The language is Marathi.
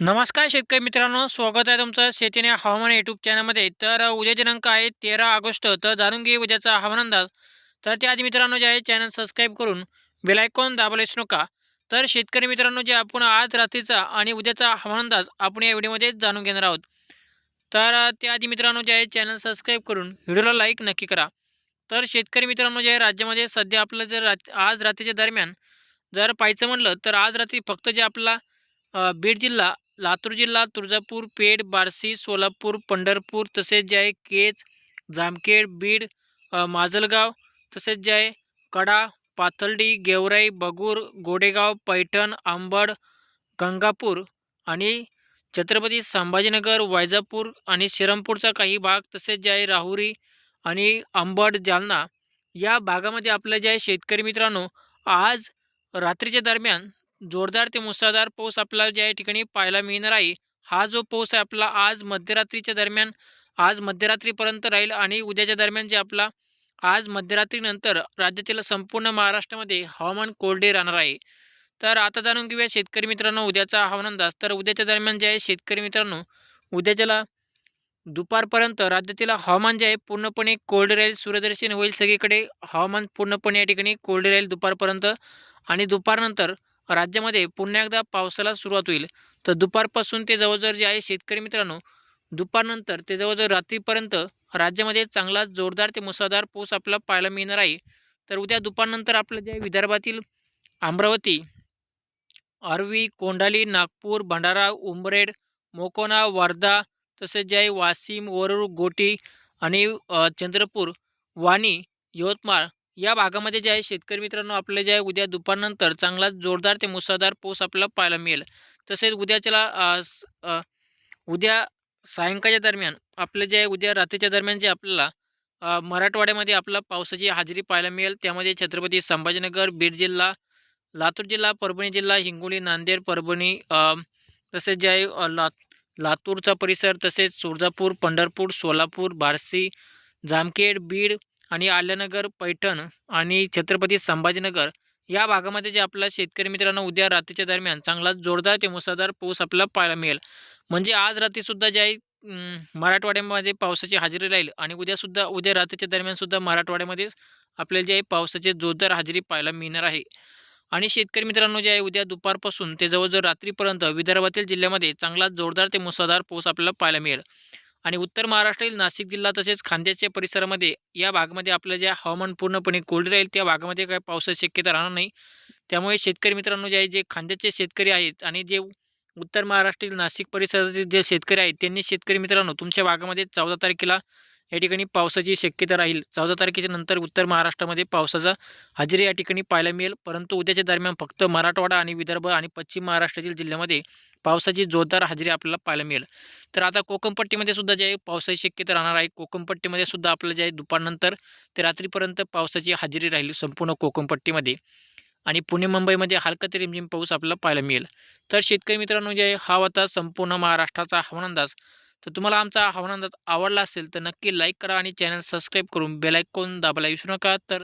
नमस्कार शेतकरी मित्रांनो स्वागत आहे तुमचं शेतीने हवामान यूट्यूब चॅनलमध्ये तर उद्या दिनांक आहे तेरा ऑगस्ट. तर जाणून घे उद्याचा हवामान अंदाज. तर त्याआधी मित्रांनो जे आहे चॅनल सबस्क्राईब करून बेलायकॉन दाबायला विसरू नका. तर शेतकरी मित्रांनो जे आपण आज रात्रीचा आणि उद्याचा हवामान अंदाज आपण या व्हिडिओमध्ये जाणून घेणार आहोत. तर त्याआधी मित्रांनो जे आहे चॅनल सबस्क्राईब करून व्हिडिओला लाईक नक्की करा. तर शेतकरी मित्रांनो जे आहे राज्यामध्ये सध्या आपलं जर आज रात्रीच्या दरम्यान जर पाहायचं म्हणलं तर आज रात्री फक्त जे आपला बीड जिल्हा लातूर जिल्हा तुळजापूर पेठ बार्शी सोलापूर पंढरपूर तसेच जे आहे केज जामखेड बीड माजलगाव तसेच जे आहे कडा पाथर्डी गेवराई बगूर गोडेगाव पैठण आंबड गंगापूर आणि छत्रपती संभाजीनगर वैजापूर आणि श्रीरामपूरचा काही भाग तसेच जे आहे राहुरी आणि आंबड जालना या भागामध्ये आपलं जे आहे शेतकरी मित्रांनो आज रात्रीच्या दरम्यान जोरदार ते मुसळधार पाऊस आपल्याला ज्या ठिकाणी पाहायला मिळणार आहे हा जो पाऊस आहे आपला आज मध्यरात्रीच्या दरम्यान आज मध्यरात्रीपर्यंत राहील आणि उद्याच्या दरम्यान जे आपला आज मध्यरात्रीनंतर राज्यातील संपूर्ण महाराष्ट्रामध्ये हवामान कोरडे राहणार आहे. तर आता जाणून घेऊया शेतकरी मित्रांनो उद्याचा हवामान अंदाज. तर उद्याच्या दरम्यान जे आहे शेतकरी मित्रांनो उद्याच्याला दुपारपर्यंत राज्यातील हवामान जे आहे पूर्णपणे कोल्ड राहील. सूर्यदर्शन होईल सगळीकडे. हवामान पूर्णपणे या ठिकाणी कोल्ड राहील दुपारपर्यंत आणि दुपारनंतर राज्यामध्ये पुन्हा एकदा पावसाला सुरुवात होईल. तर दुपारपासून ते जवळजवळ जे आहे शेतकरी मित्रांनो दुपारनंतर ते जवळजवळ रात्रीपर्यंत राज्यामध्ये चांगला जोरदार ते मुसळधार पाऊस आपल्याला पाहायला मिळणार आहे. तर उद्या दुपारनंतर आपलं जे आहे विदर्भातील अमरावती अरवी कोंढाली नागपूर भंडारा उंबरेड मोकोना वर्धा तसेच जे आहे वाशिम वरूर गोटी आणि चंद्रपूर वाणी यवतमाळ या भागामध्ये जे आहे शेतकरी मित्रांनो आपले जे आहे उद्या दुपारनंतर चांगला जोरदार ते मुसळधार पाऊस आपल्याला पाहायला मिळेल. तसेच उद्याच्याला उद्या सायंकाळच्या दरम्यान आपलं जे आहे उद्या रात्रीच्या दरम्यान जे आपल्याला मराठवाड्यामध्ये आपला पावसाची हजेरी पाहायला मिळेल. त्यामध्ये छत्रपती संभाजीनगर बीड जिल्हा लातूर जिल्हा परभणी जिल्हा हिंगोली नांदेड परभणी तसेच जे आहे ला लातूरचा परिसर तसेच तुळजापूर पंढरपूर सोलापूर बार्शी जामखेड बीड आणि आल्यानगर पैठण आणि छत्रपती संभाजीनगर या भागामध्ये जे आपला शेतकरी मित्रांनो उद्या रात्रीच्या दरम्यान चांगला जोरदार ते मुसळधार पाऊस आपल्याला पाहायला मिळेल. म्हणजे आज रात्रीसुद्धा जे आहे मराठवाड्यामध्ये पावसाची हजेरी राहील आणि उद्यासुद्धा उद्या रात्रीच्या दरम्यानसुद्धा मराठवाड्यामध्ये आपल्याला जे आहे पावसाची जोरदार हजेरी पाहायला मिळणार आहे. आणि शेतकरी मित्रांनो जे आहे उद्या दुपारपासून ते जवळजवळ रात्रीपर्यंत विदर्भातील जिल्ह्यामध्ये चांगला जोरदार ते मुसळधार पाऊस आपल्याला पाहायला मिळेल. आणि उत्तर महाराष्ट्रातील नाशिक जिल्हा तसेच खांद्याच्या परिसरामध्ये या भागामध्ये आपलं जे हवामान पूर्णपणे कोल्ड राहील त्या भागामध्ये काय पावसाची शक्यता राहणार नाही. त्यामुळे शेतकरी मित्रांनो जे आहे जे खांद्याचे शेतकरी आहेत आणि जे उत्तर महाराष्ट्रातील नाशिक परिसरातील जे शेतकरी आहेत त्यांनी शेतकरी मित्रांनो तुमच्या भागामध्ये चौदा तारखेला या ठिकाणी पावसाची शक्यता राहील. चौदा तारखेच्या नंतर उत्तर महाराष्ट्रामध्ये पावसाचा हजेरी या ठिकाणी पाहायला मिळेल. परंतु उद्याच्या दरम्यान फक्त मराठवाडा आणि विदर्भ आणि पश्चिम महाराष्ट्रातील जिल्ह्यामध्ये पावसाची जोरदार हजेरी आपल्याला पाहायला मिळेल. तर आता कोकणपट्टीमध्ये सुद्धा जे आहे पावसाची शक्यता राहणार आहे. कोकणपट्टीमध्ये सुद्धा आपलं जे आहे दुपारनंतर ते रात्रीपर्यंत पावसाची हजेरी राहील संपूर्ण कोकणपट्टीमध्ये. आणि पुणे मुंबईमध्ये हलका ते रिमझिम पाऊस आपल्याला पाहायला मिळेल. तर शेतकरी मित्रांनो जे आहे हा होता संपूर्ण महाराष्ट्राचा हवामान अंदाज. तर तुम्हाला आमचा हवामान अंदाज आवडला असेल तर नक्की लाईक करा आणि चॅनल सबस्क्राईब करून बेलायकॉन दाबायला विसरू नका. तर